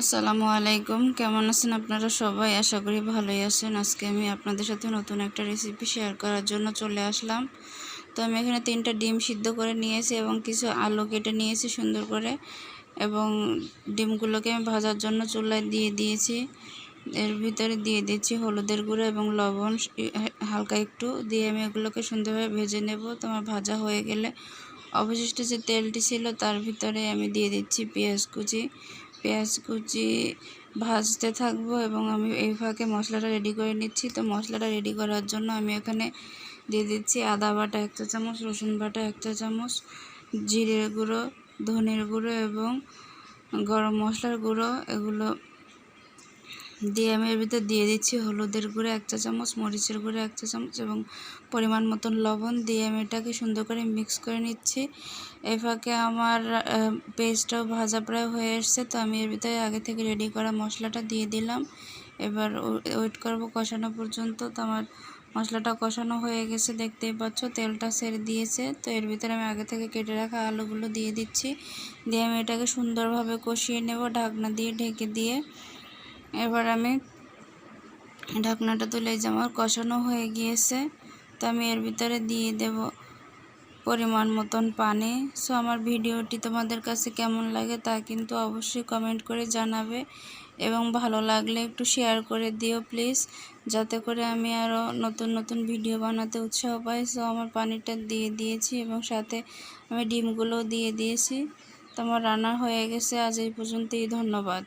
আসসালামু আলাইকুম। কেমন আছেন আপনারা সবাই? আশা করি ভালোই আছেন। আজকে আমি আপনাদের সাথে নতুন একটা রেসিপি শেয়ার করার জন্য চলে আসলাম। তো আমি এখানে তিনটা ডিম সিদ্ধ করে নিয়েছি এবং কিছু আলু কেটে নিয়েছি সুন্দর করে এবং ডিমগুলোকে আমি ভাজার জন্য চুলায় দিয়ে দিয়েছি। এর ভিতরে দিয়ে দিচ্ছি হলুদের গুঁড়ো এবং লবণ। হালকা একটু দিয়ে আমি এগুলোকে সুন্দরভাবে ভেজে নেব। তোমার ভাজা হয়ে গেলে অবশিষ্ট যে তেলটি ছিল তার ভিতরে আমি দিয়ে দিচ্ছি পেঁয়াজ কুচি। পেঁয়াজ কুচি ভাজতে থাকব এবং আমি এই ফাঁকে মশলাটা রেডি করে নিচ্ছি। তো মশলাটা রেডি করার জন্য আমি এখানে দিয়ে দিচ্ছি আদা বাটা এক চা চামচ, রসুন বাটা এক চা চামচ, জিরের গুঁড়ো, ধনের গুঁড়ো এবং গরম মশলার গুঁড়ো। এগুলো দিয়ে আমি এর ভিতরে দিয়ে দিচ্ছি হলুদের গুঁড়ো এক চা চামচ, মরিচের গুঁড়ো এক চা চামচ এবং পরিমাণ মতন লবণ। দিয়ে আমি এটাকে সুন্দর করে মিক্স করে নিচ্ছি। এ ফাঁকে আমার পেস্টটাও ভাজা প্রায় হয়ে এসছে, তো আমি এর ভিতরে আগে থেকে রেডি করা মশলাটা দিয়ে দিলাম। এবার ওয়েট করব কষানো পর্যন্ত। তো আমার মশলাটা কষানো হয়ে গেছে, দেখতেই পাচ্ছ, তেলটা সেরে দিয়েছে। তো এর ভিতরে আমি আগে থেকে কেটে রাখা আলুগুলো দিয়ে দিচ্ছি। দিয়ে আমি এটাকে সুন্দরভাবে কষিয়ে নেব, ঢাকনা দিয়ে ঢেকে দিয়ে। এবার আমি ঢাকনাটা তুলে যে আমার কষানো হয়ে গিয়েছে, তো আমি এর ভিতরে দিয়ে দেব পরিমাণ মতন পানি। সো আমার ভিডিওটি তোমাদের কাছে কেমন লাগে তা কিন্তু অবশ্যই কমেন্ট করে জানাবে এবং ভালো লাগলে একটু শেয়ার করে দিও প্লিজ যাতে করে আমি আরও নতুন নতুন ভিডিও বানাতে উৎসাহ পাই। সো আমার পানিটা দিয়ে দিয়েছি এবং সাথে আমি ডিমগুলোও দিয়ে দিয়েছি। তো আমার রান্না হয়ে গেছে, আজ এই পর্যন্তই, ধন্যবাদ।